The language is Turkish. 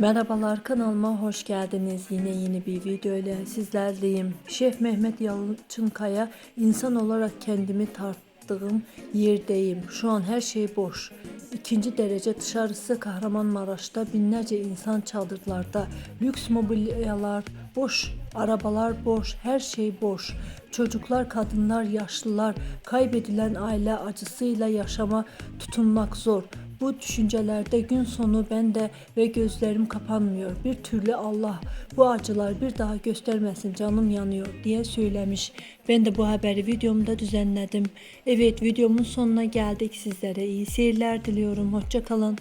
Merhabalar kanalıma hoş geldiniz. Yine yeni bir video ile sizlerleyim. Şef Mehmet Yalçınkaya insan olarak kendimi tarttığım yerdeyim. Şu an her şey boş. İkinci derece dışarısı Kahramanmaraş'ta binlerce insan çadırlarda. Lüks mobilyalar boş, arabalar boş, her şey boş. Çocuklar, kadınlar, yaşlılar, kaybedilen aile acısıyla yaşama tutunmak zor. Bu düşüncelerde gün sonu bende ve gözlerim kapanmıyor. Bir türlü Allah bu acılar bir daha göstermesin canım yanıyor diye söylemiş. Ben de bu haberi videomda düzenledim. Evet videomun sonuna geldik. Sizlere iyi seyirler diliyorum. Hoşça kalın.